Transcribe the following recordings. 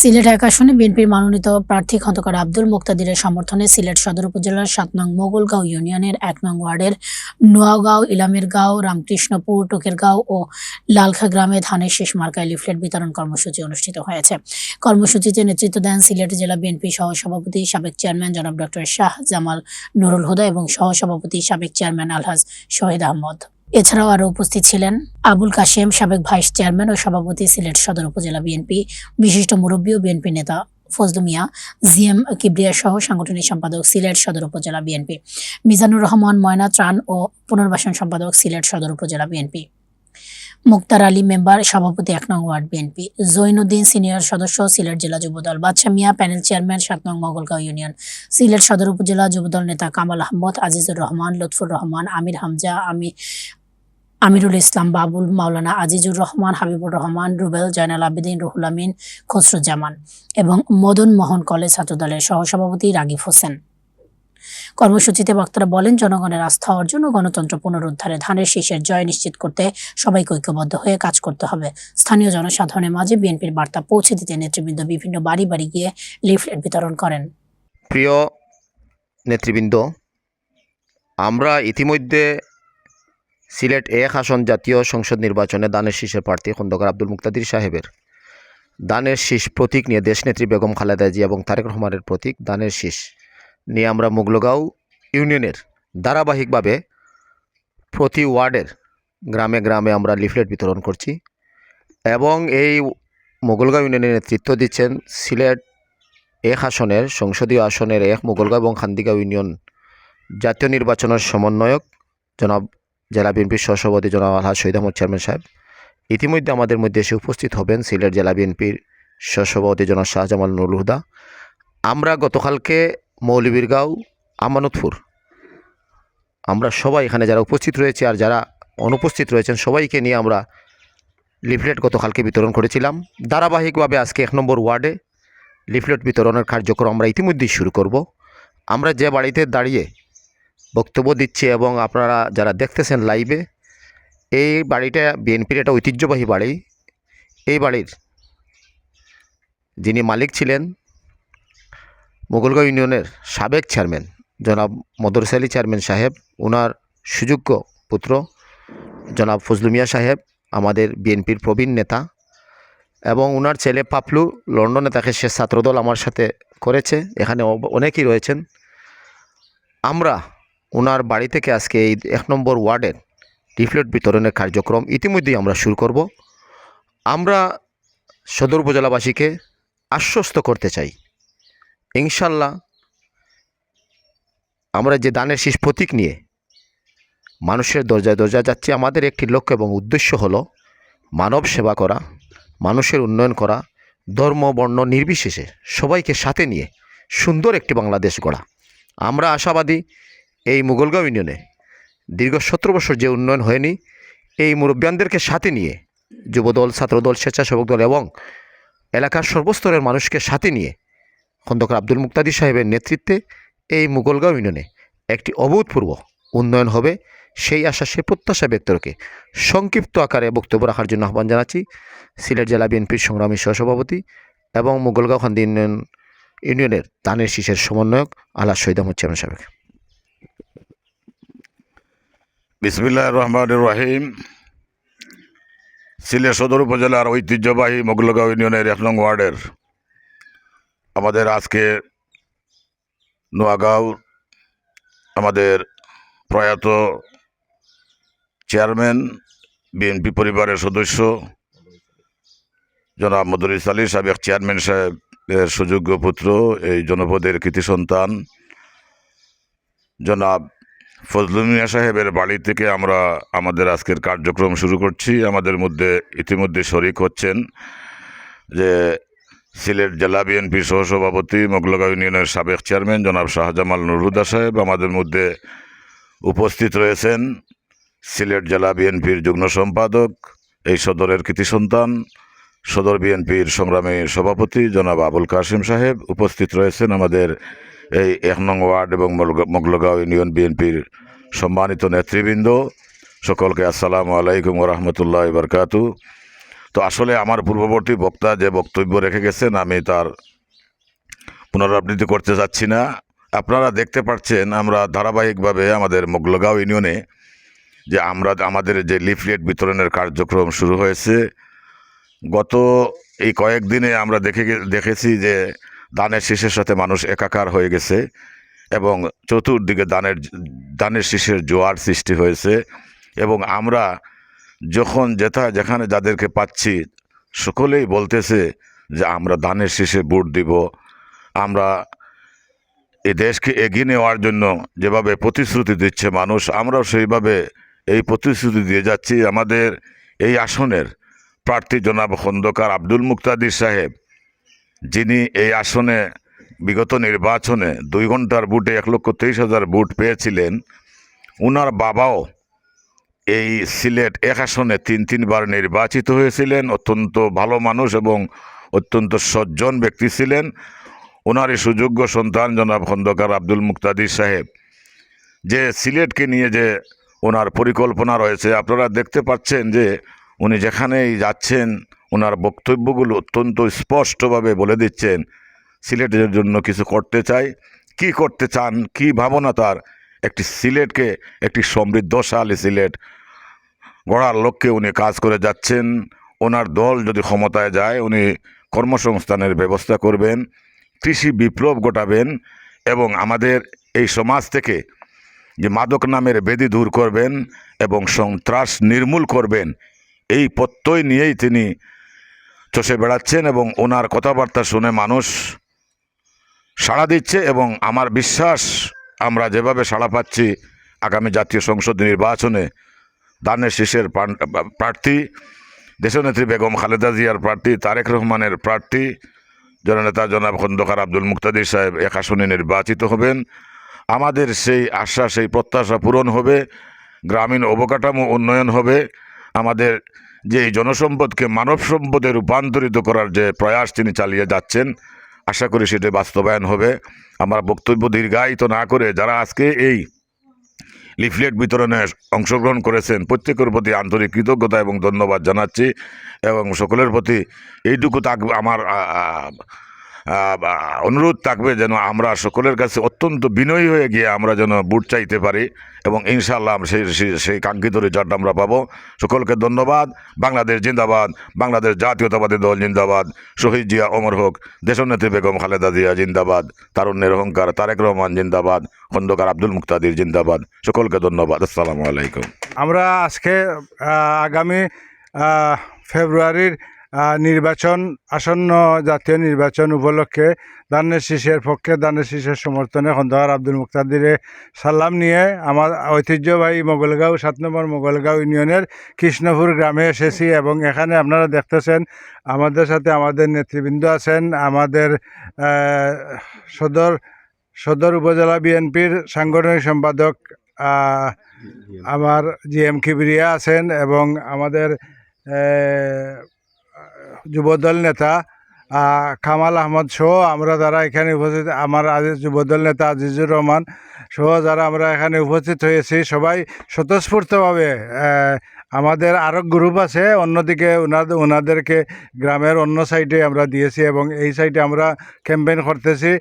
সিলেট এক আসনে বিএনপির মনোনীত প্রার্থী খন্দকার আব্দুল মুক্তাদিরের সমর্থনে সিলেট সদর উপজেলার সাত নং মোগলগাঁও ইউনিয়নের এক নং ওয়ার্ডের নোয়াগাঁও ইলামের গাঁও রামকৃষ্ণপুর, টোকেরগাঁও ও লালখা গ্রামে ধানের শেষ মার্কায় লিফলেট বিতরণ কর্মসূচি অনুষ্ঠিত হয়েছে। কর্মসূচিতে নেতৃত্ব দেন সিলেট জেলা বিএনপি সহসভাপতি সাবেক চেয়ারম্যান জনাব ডক্টর শাহ জামাল নুরুল হুদা এবং সহসভাপতি সাবেক চেয়ারম্যান আলহাজ শহীদ আহমদ। এছাড়াও আরও উপস্থিত ছিলেন আবুল কাশেম, সাবেক ভাইস চেয়ারম্যান ও সভাপতি সিলেট সদর উপজেলা বিএনপি বিশিষ্ট মুরব্বী ও বিএনপি নেতা ফজলু মিয়া জি এম কিবরিয়া সহ সাংগঠনিক সম্পাদক সিলেট সদর উপজেলা বিএনপি, মিজানুর রহমান, ময়না ত্রাণ ও পুনর্বাসন সম্পাদক সিলেট সদর উপজেলা বিএনপি, মুক্তার আলী মেম্বার, সভাপতি এক নং ওয়ার্ড বিএনপি, জৈনুদ্দিন সিনিয়র সদস্য সিলেট জেলা যুবদল বাদশা মিয়া প্যানেল চেয়ারম্যান, সাত নং মঙ্গলগাঁও ইউনিয়ন, সিলেট সদর উপজেলা যুবদল নেতা কামাল আহমদ, আজিজুর রহমান, লুৎফুর রহমান, আমির হামজা, আমি আমিরুল ইসলাম বাবুল, মাওলানা আজিজুর রহমান, হাবিবুর রহমান, রুবেল জয়নাল আবেদিন, রুহুল আমিন, খসরুজ্জামান এবং মদন মোহন কলেজ ছাত্রদলের সহসভাপতি রাগিব হোসেন। কর্মসূচিতে বক্তারা বলেন, জনগণের আস্থা অর্জন ও গণতন্ত্র পুনরুদ্ধারে ধানের শীষের জয় নিশ্চিত করতে সবাইকে ঐক্যবদ্ধ হয়ে কাজ করতে হবে। স্থানীয় জনসাধারণের মাঝে বিএনপির বার্তা পৌঁছে দিতে নেতৃবৃন্দ বিভিন্ন বাড়ি বাড়ি গিয়ে লিফলেট বিতরণ করেন। প্রিয় নেতৃবৃন্দ, আমরা ইতিমধ্যে সিলেট এক আসন জাতীয় সংসদ নির্বাচনে দানের শীষের প্রার্থী খন্দকার আব্দুল মুক্তাদির সাহেবের। দানের শীষ প্রতীক নিয়ে দেশনেত্রী বেগম খালেদা জি এবং তারেক রহমানের প্রতীক দানের শীষ নিয়ে আমরা মুগলগাঁও ইউনিয়নের ধারাবাহিকভাবে প্রতি ওয়ার্ডের গ্রামে গ্রামে আমরা লিফলেট বিতরণ করছি এবং এই মোগলগাঁও ইউনিয়নের নেতৃত্ব দিচ্ছেন সিলেট এক আসনের সংসদীয় আসনের এক মোগলগাঁও এবং খান্দিগাঁও ইউনিয়ন জাতীয় নির্বাচনের সমন্বয়ক জনাব জেলা বিএনপির সহসভাপতি জনাব আলহাজ শহীদ আহমদ চেয়ারম্যান সাহেব। ইতিমধ্যে আমাদের মধ্যে এসে উপস্থিত হবেন সিলেট জেলা বিএনপির সহসভাপতি জনাব শাহজামাল নুরুল হুদা। আমরা গতকালকে মৌলবীরগাঁও আমানতপুর, আমরা সবাই এখানে যারা উপস্থিত রয়েছে আর যারা অনুপস্থিত রয়েছেন, সবাইকে নিয়ে আমরা লিফলেট গতকালকে বিতরণ করেছিলাম। ধারাবাহিকভাবে আজকে এক নম্বর ওয়ার্ডে লিফলেট বিতরণের কার্যক্রম আমরা ইতিমধ্যেই শুরু করব। আমরা যে বাড়িতে দাঁড়িয়ে বক্তব্য দিচ্ছে এবং আপনারা যারা দেখতেছেন লাইভে এই বাড়িটা বিএনপির একটা ঐতিহ্যবাহী বাড়ি। এই বাড়ির যিনি মালিক ছিলেন মোগলগাঁও ইউনিয়নের সাবেক চেয়ারম্যান জনাব মদরস চেয়ারম্যান সাহেব ওনার সুযোগ্য পুত্র জনাব ফজলু মিয়া সাহেব, আমাদের বিএনপির প্রবীণ নেতা এবং ওনার ছেলে পাপলু লন্ডনে তাকে সে ছাত্রদল আমার সাথে করেছে, এখানে অনেকেই রয়েছেন। আমরা ওনার বাড়ি থেকে আজকে এই এক নম্বর ওয়ার্ডের লিফলেট বিতরণের কার্যক্রম ইতিমধ্যেই আমরা শুরু করব। আমরা সদর উপজেলাবাসীকে আশ্বস্ত করতে চাই। ইনশাল্লাহ আমরা যে দানের শীষ প্রতীক নিয়ে মানুষের দরজায় দরজায় যাচ্ছি, আমাদের একটি লক্ষ্য এবং উদ্দেশ্য হলো মানব সেবা করা, মানুষের উন্নয়ন করা, ধর্ম, বর্ণ নির্বিশেষে সবাইকে সাথে নিয়ে সুন্দর একটি বাংলাদেশ গড়া। আমরা আশাবাদী এই মুঘলগাঁও ইউনিয়নে দীর্ঘ সতেরো বছর যে উন্নয়ন হয়নি, এই মুরব্বিয়ানদেরকে সাথে নিয়ে যুবদল, ছাত্রদল, স্বেচ্ছাসেবক দল এবং এলাকার সর্বস্তরের মানুষকে সাথে নিয়ে খন্দকার আব্দুল মুক্তাদি সাহেবের নেতৃত্বে এই মুঘলগাঁও ইউনিয়নে একটি অভূতপূর্ব উন্নয়ন হবে। সেই আশা সে প্রত্যাশা ব্যক্ত রেখে সংক্ষিপ্ত আকারে বক্তব্য রাখার জন্য আহ্বান জানাচ্ছি সিলেট জেলা বিএনপির সংগ্রামী সহসভাপতি এবং মুঘলগাঁও খান্দি ইউনিয়ন ইউনিয়নের দানের শীষের সমন্বয়ক আল্লাহ শহীদ আহমদ চেয়ারম্যান সাহেব বিসমিল্লাহ রহমান রাহিম। সিলেট সদর উপজেলার ঐতিহ্যবাহী মোগলগাঁও ইউনিয়নের এক নং ওয়ার্ডের আমাদের আজকে নোয়াগাঁও আমাদের প্রয়াত চেয়ারম্যান, বিএনপি পরিবারের সদস্য জনাব মদুরিস আলী সাবেক চেয়ারম্যান সাহেবের সুযোগ্য পুত্র, এই জনপদের কৃতি সন্তান জনাব ফজলুল মিয়া সাহেবের বাড়ি থেকে আমরা আমাদের আজকের কার্যক্রম শুরু করছি। আমাদের মধ্যে ইতিমধ্যে শরিক হচ্ছেন যে সিলেট জেলা বিএনপি সহসভাপতি, মোগলগাঁও ইউনিয়নের সাবেক চেয়ারম্যান জনাব শাহজামাল নুরুদা সাহেব আমাদের মধ্যে উপস্থিত রয়েছেন। সিলেট জেলা বিএনপির যুগ্ম সম্পাদক, এই সদরের কৃতি সন্তান, সদর বিএনপির সংগ্রামী সভাপতি জনাব আবুল কাসিম সাহেব উপস্থিত রয়েছেন আমাদের এই এক নং ওয়ার্ড এবং মোগল- মোগলগাঁও ইউনিয়ন বিএনপির সম্মানিত নেতৃবৃন্দ, সকলকে আসসালামু আলাইকুম রহমতুল্লাহ বরকাতু। তো আসলে আমার পূর্ববর্তী বক্তা যে বক্তব্য রেখে গেছেন, আমি তার পুনরাবৃত্তি করতে চাচ্ছি না। আপনারা দেখতে পাচ্ছেন, আমরা ধারাবাহিকভাবে আমাদের মোগলগাঁও ইউনিয়নে যে আমরা, আমাদের যে লিফলেট বিতরণের কার্যক্রম শুরু হয়েছে, গত এই কয়েকদিনে আমরা দেখে, দেখেছি যে দানের শীষের সাথে মানুষ একাকার হয়ে গেছে এবং চতুর্দিকে দানের দানের শীষের জোয়ার সৃষ্টি হয়েছে এবং আমরা যখন যেথা যেখানে যাদেরকে পাচ্ছি, সকলেই বলতেছে যে আমরা দানের শীষে ভোট দিব। আমরা এই দেশকে এগিয়ে নেওয়ার জন্য যেভাবে প্রতিশ্রুতি দিচ্ছে মানুষ, আমরাও সেইভাবে এই প্রতিশ্রুতি দিয়ে যাচ্ছি। আমাদের এই আসনের প্রার্থী জনাব খন্দকার আব্দুল মুক্তাদির সাহেব যিনি এই আসনে বিগত নির্বাচনে দুই ঘণ্টার বুটে এক লক্ষ তেইশ হাজার বুট পেয়েছিলেন, উনার বাবাও এই সিলেট এক আসনে তিন তিনবার নির্বাচিত হয়েছিলেন, অত্যন্ত ভালো মানুষ এবং অত্যন্ত সজ্জন ব্যক্তি ছিলেন। ওনারই সুযোগ্য সন্তান জনাব খন্দকার আব্দুল মুক্তাদির সাহেব। যে সিলেটকে নিয়ে যে ওনার পরিকল্পনা রয়েছে, আপনারা দেখতে পাচ্ছেন যে উনি যেখানেই যাচ্ছেন ওনার বক্তব্যগুলো অত্যন্ত স্পষ্টভাবে বলে দিচ্ছেন। সিলেটের জন্য কিছু করতে চাই। কি করতে চান? কি ভাবনা তার? একটি সিলেটকে, একটি সমৃদ্ধশালী সিলেট গড়ার লক্ষ্যে উনি কাজ করে যাচ্ছেন। ওনার দল যদি ক্ষমতায় যায়, উনি কর্মসংস্থানের ব্যবস্থা করবেন, কৃষি বিপ্লব ঘটাবেন এবং আমাদের এই সমাজ থেকে যে মাদক নামের বেদি দূর করবেন এবং সন্ত্রাস নির্মূল করবেন, এই প্রত্যয় নিয়েই তিনি চষে বেড়াচ্ছেন এবং ওনার কথাবার্তা শুনে মানুষ সাড়া দিচ্ছে এবং আমার বিশ্বাস, আমরা যেভাবে সাড়া পাচ্ছি আগামী জাতীয় সংসদ নির্বাচনে, দানের শীষের প্রার্থী, দেশনেত্রী বেগম খালেদা জিয়ার প্রার্থী, তারেক রহমানের প্রার্থী, জননেতা জনাব খন্দকার আব্দুল মুক্তাদির সাহেব এক আসনে নির্বাচিত হবেন। আমাদের সেই আশা, সেই প্রত্যাশা পূরণ হবে, গ্রামীণ অবকাঠামো উন্নয়ন হবে, আমাদের যে এই জনসম্পদকে মানব সম্পদে রূপান্তরিত করার যে প্রয়াস তিনি চালিয়ে যাচ্ছেন, আশা করি সেটা বাস্তবায়ন হবে। আমার বক্তব্য দীর্ঘায়িত না করে যারা আজকে এই লিফলেট বিতরণে অংশগ্রহণ করেছেন, প্রত্যেকের প্রতি আন্তরিক কৃতজ্ঞতা এবং ধন্যবাদ জানাচ্ছি এবং সকলের প্রতি এইটুকু তাক আমার অনুরোধ থাকবে যেন আমরা সকলের কাছে অত্যন্ত বিনয়ী হয়ে গিয়ে আমরা যেন বুট চাইতে পারি এবং ইনশাআল্লাহ সেই, সেই- কাঙ্ক্ষিত রেজাল্ট আমরা পাবো। সকলকে ধন্যবাদ। বাংলাদেশ জিন্দাবাদ। বাংলাদেশ জাতীয়তাবাদী দল জিন্দাবাদ। শহীদ জিয়া অমর হোক, দেশনেত্রী বেগম খালেদা জিয়া জিন্দাবাদ। তারুণ্যের অহংকার তারেক রহমান জিন্দাবাদ। খন্দকার আব্দুল মুক্তাদির জিন্দাবাদ। সকলকে ধন্যবাদ। আসসালামু আলাইকুম। আমরা আজকে আগামী ফেব্রুয়ারির নির্বাচন, আসন্ন জাতীয় নির্বাচন উপলক্ষে দানের শীষের পক্ষে দানের শীষের সমর্থনে খন্দকার আব্দুল মুক্তাদিরে সালাম নিয়ে আমার ঐতিহ্যবাহী মোগলগাঁও, সাত নম্বর মোগলগাঁও ইউনিয়নের কৃষ্ণপুর গ্রামে এসেছি এবং এখানে আপনারা দেখতেছেন আমাদের সাথে আমাদের নেতৃবৃন্দ আছেন, আমাদের সদর সদর উপজেলা বিএনপির সাংগঠনিক সম্পাদক আমার জি এম কিবরিয়া আছেন এবং আমাদের যুবদল নেতা কামাল আহমদ সহ আমরা যারা এখানে উপস্থিত, আমার আজিজ যুবদল নেতা আজিজুর রহমান সহ যারা আমরা এখানে উপস্থিত হয়েছি, সবাই স্বতঃস্ফূর্তভাবে আমাদের আরও গ্রুপ আছে, অন্যদিকে ওনাদের ওনাদেরকে গ্রামের অন্য সাইডে আমরা দিয়েছি এবং এই সাইডে আমরা ক্যাম্পেইন করতেছি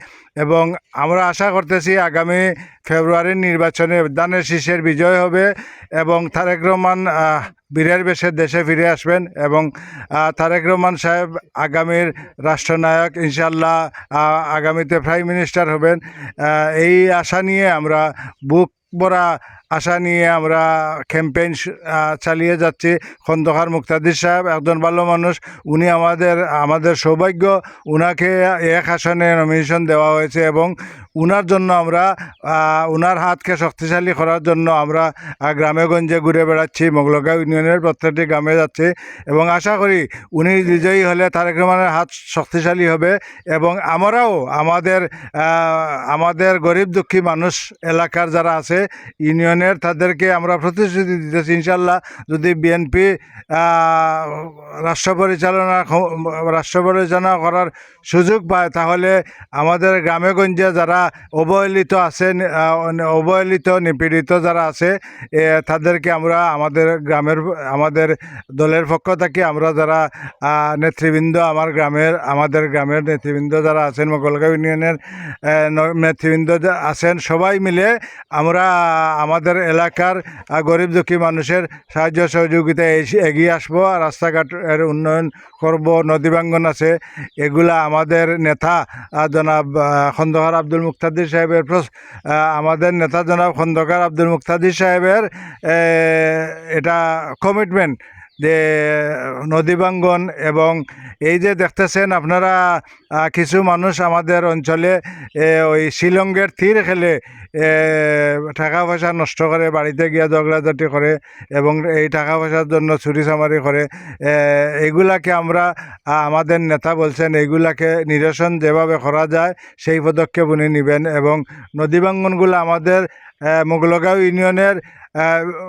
এবং আমরা আশা করতেছি আগামী ফেব্রুয়ারির নির্বাচনে দানের শীষের বিজয় হবে এবং তারেক রহমান বীরের বেশে দেশে ফিরে আসবেন এবং তারেক রহমান সাহেব আগামীর রাষ্ট্রনায়ক ইনশাল্লাহ আগামীতে প্রাইম মিনিস্টার হবেন। এই আশা নিয়ে আমরা বুক ভরা আশা নিয়ে আমরা ক্যাম্পেইন চালিয়ে যাচ্ছি। খন্দকার মুক্তাদির সাহেব একজন ভালো মানুষ। উনি আমাদের আমাদের সৌভাগ্য, উনাকে এক আসনে নমিনেশন দেওয়া হয়েছে এবং উনার জন্য আমরা উনার হাতকে শক্তিশালী করার জন্য আমরা গ্রামে গঞ্জে ঘুরে বেড়াচ্ছি মোগলগাঁও ইউনিয়নের প্রত্যেকটি গ্রামে যাচ্ছি এবং আশা করি উনি বিজয়ী হলে তারেক রহমানের হাত শক্তিশালী হবে এবং আমরাও আমাদের আমাদের গরিব দুঃখী মানুষ এলাকার যারা আছে, ইউনিয়নের তাদেরকে আমরা প্রতিশ্রুতি দিতেছি। ইনশাল্লাহ যদি বিএনপি রাষ্ট্র পরিচালনা রাষ্ট্র পরিচালনা করার সুযোগ পায় তাহলে আমাদের গ্রামে গঞ্জে যারা অবহেলিত আছেন অবহেলিত, নিপীড়িত যারা আছে তাদেরকে আমরা আমাদের গ্রামের, আমাদের দলের পক্ষ থেকে আমরা যারা নেতৃবৃন্দ, আমার গ্রামের, আমাদের গ্রামের নেতৃবৃন্দ যারা আছেন মোগলগাঁও ইউনিয়নের নেতৃবৃন্দ আছেন, সবাই মিলে আমরা আমাদের এলাকার গরিব দুঃখী মানুষের সাহায্য সহযোগিতায় এগিয়ে আসব, আর রাস্তাঘাটের উন্নয়ন করব, নদী ভাঙ্গন আছে, এগুলা আমাদের নেতা জনাব খন্দকার আব্দুল মুক্তাদির সাহেবের আমাদের নেতা জনাব খন্দকার আব্দুল মুক্তাদির সাহেবের এটা কমিটমেন্ট যে নদীবাঙ্গন এবং এই যে দেখতেছেন আপনারা কিছু মানুষ আমাদের অঞ্চলে ওই শিলংয়ের তীর খেলে টাকা পয়সা নষ্ট করে, বাড়িতে গিয়া ঝগড়াঝাটি করে এবং এই টাকা পয়সার জন্য চুরি চামারি করে এগুলাকে আমরা আমাদের নেতা বলছেন এইগুলাকে নিরসন যেভাবে করা যায়, সেই পদক্ষেপ উনি নেবেন এবং নদীবাঙ্গনগুলো আমাদের মোগলগাঁও ইউনিয়নের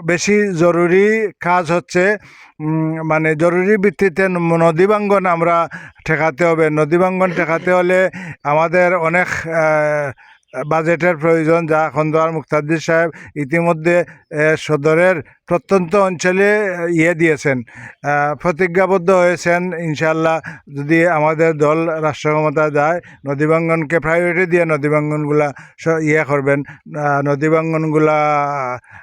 বেশি জরুরি কাজ হচ্ছে মানে জরুরি ভিত্তিতে নদীবাঙ্গন আমরা ঠেকাতে হবে। নদীবাঙ্গন ঠেকাতে হলে আমাদের অনেক বাজেটের প্রয়োজন যা খন্দোয়ার মুক্তাদ্দির সাহেব ইতিমধ্যে সদরের প্রত্যন্ত অঞ্চলে ইয়ে দিয়েছেন। প্রতিজ্ঞাবদ্ধ হয়েছেন ইনশাল্লাহ যদি আমাদের দল রাষ্ট্র ক্ষমতা যায় নদী ভাঙ্গনকে প্রায়োরিটি দিয়ে নদীবাঙ্গনগুলা ইয়ে করবেন আহ, নদী ভাঙ্গনগুলা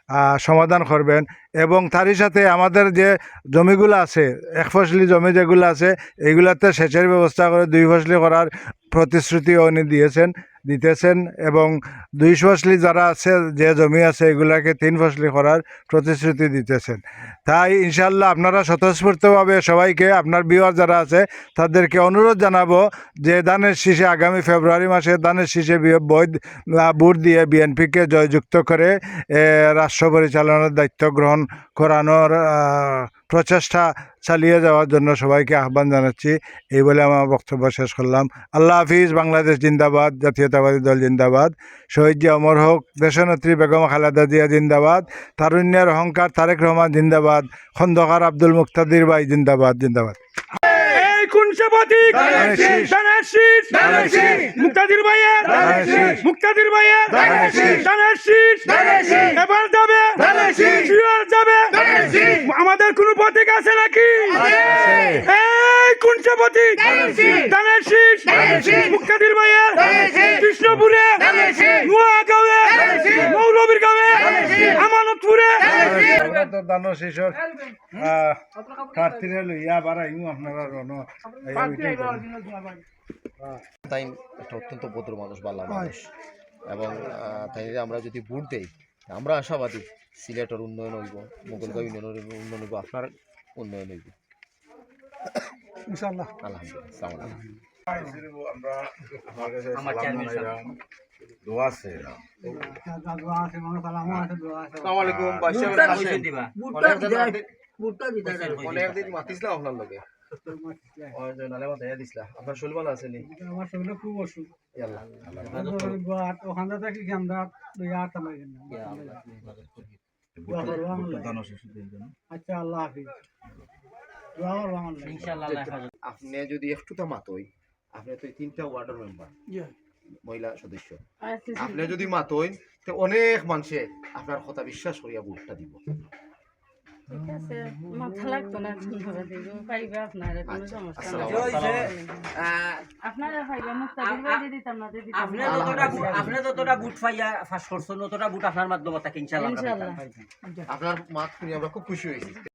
আহ, সমাধান করবেন এবং তারই সাথে আমাদের যে জমিগুলো আছে এক ফসলি জমি যেগুলো আছে এইগুলাতে সেচের ব্যবস্থা করে দুই ফসলি করার প্রতিশ্রুতি উনি দিয়েছেন। দিতেছেন এবং দুই ফসলি যারা আছে যে জমি আছে এগুলাকে তিন ফসলি করার প্রতিশ্রুতি দিতেছেন। তাই ইনশাল্লাহ আপনারা স্বতঃস্ফূর্তভাবে সবাইকে আপনার বিওয়ার যারা আছে তাদেরকে অনুরোধ জানাব যে দানের শীষে আগামী ফেব্রুয়ারি মাসে দানের শীষে বি- বৈধ আহ, ভোট দিয়ে বিএনপিকে জয়যুক্ত করে রাষ্ট্র পরিচালনার দায়িত্ব গ্রহণ করানোর প্রচেষ্টা চালিয়ে যাওয়ার জন্য সবাইকে আহ্বান জানাচ্ছি। এই বলে আমার বক্তব্য শেষ করলাম। আল্লাহ হাফিজ, বাংলাদেশ জিন্দাবাদ, জাতীয়তাবাদী দল জিন্দাবাদ। শহীদ জিয়া অমর হোক, দেশনেত্রী বেগম খালেদা জিয়া জিন্দাবাদ। তারুণ্যের অহংকার তারেক রহমান জিন্দাবাদ। খন্দকার আব্দুল মুক্তাদির ভাই জিন্দাবাদ জিন্দাবাদ। এই কোন সে প্রতীক দানের শীষ। মুক্তাদির ভাইয়ের? মুক্তাদির ভাইয়ের? দানের শীষ। এবার যাবে। শিওর যাবে। আমাদের কোন প্রতীক আছে নাকি? এই কোন সে প্রতীক দানের শীষ মুক্তাদির ভাইয়ের? কৃষ্ণপুরে। নোয়াগাঁওয়ে। মৌলবীর গাঁয়ে আমানতপুরে। দানো শিশর প্রার্থীরা লইয়া আবার আইমু আপনারা রণ তাই একটা অত্যন্ত ভদ্র মানুষ বাল্লা মানুষ এবং তাই আমরা যদি ভোট দেই আমরা আশাবাদী সিলেটের উন্নয়ন হইব মোগলগাঁও ইউনিয়নের উন্নয়ন হইব আপনার উন্নয়ন হইব ইনশাআল্লাহ আলহামদুলিল্লাহ আসসালামু আলাইকুম। অনেকদিন মাতিছিলাম আপনার লগে? ওই যে নালে মাথায় দিছিলা আপনার শরীর ভালো আছে আমার শরীরে খুব অসুখ। ওখান থেকে কি দুই আট আমার আচ্ছা আল্লাহ হাফিজ। দোয়া করব আমার লাগে। আপনি যদি একটু তো মাতই আপনি তো তিনটা ওয়ার্ডের মেম্বার। মহিলা সদস্য। আপনি যদি মাতই তো অনেক মানুষে আপনার কথা বিশ্বাস করিয়া ভোটটা দিব। ঠিক আছে মাথা লাগতো না ধরে দিব পাইবে আপনারা কোনো আচ্ছা, সমস্যা আসসালামু নাই আলাইকুম। আপনারা পাইবে মুক্তাদির বাইরে দিতাম না দিতাম আপনি যতটা আপনি যতটা বুট পাইয়া ফাঁস করছেন ততটা বুট আপনার মাধ্যমে থাকে। আপনার মাত শুনে আমরা খুব খুশি হয়েছি।